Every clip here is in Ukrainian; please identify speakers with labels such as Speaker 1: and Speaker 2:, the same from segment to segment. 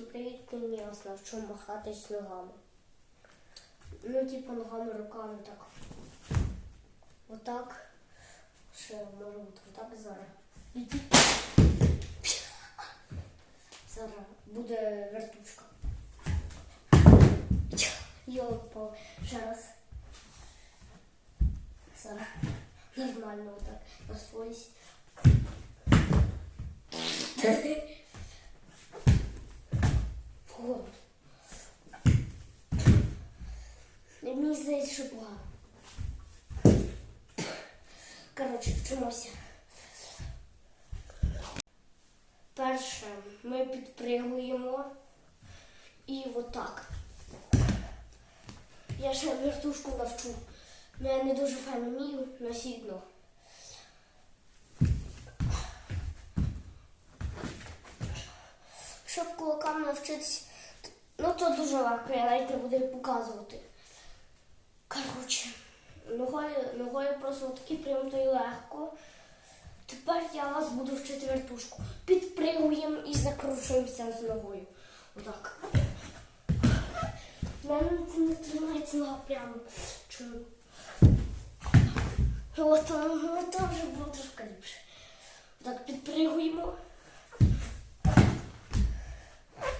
Speaker 1: Привіт, я вас навчу махатись ногами. Ну, типу, ногами, руками так. Отак. Ще може бути отак зараз. Іди. Зараз буде вертушка. Йопа, ще раз. Зараз. Нормально отак. Розслабись. Мені здається, що погано. Коротше, вчимося. Перше ми підпригуємо і отак. Я ще вертушку навчу. Ну, Я не дуже файно вмію, на сідно. Щоб кулакам навчитись, ну то дуже легко, я навіть не буду показувати. Коротше, ногою, ногою просто такі прям то й легко. Тепер я вас буду вчити вертушку. Підпригуємо і закручуємося з ногою. Отак. У мене це не тримається нога прямо. Чому? От, то вже було трошки ліпше. Так, підпригуємо.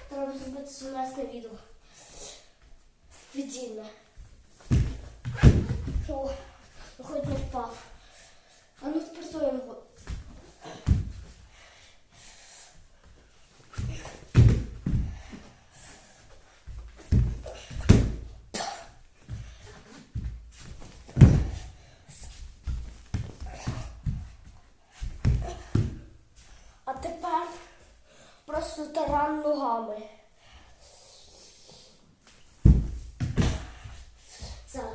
Speaker 1: Треба зробити сумесне відео. Віддільне. О, ну хоч не впав. А ну тепер твою ногу. А тепер просто таран ногами. Зараз.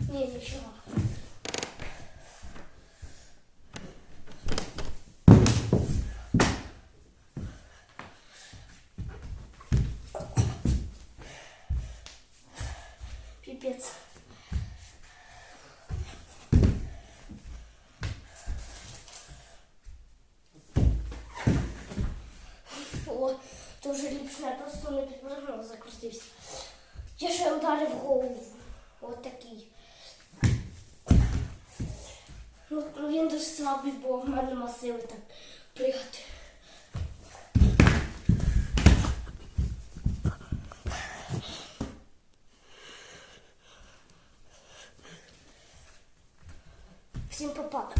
Speaker 1: Ні, нічого. Пипец. О, дуже ліпше, я просто не підпрыгнув, закрутився. Я ще ударив голову. От такий. Ну, він дуже слабий, бо в мене нема сили так пригати. Всім попав.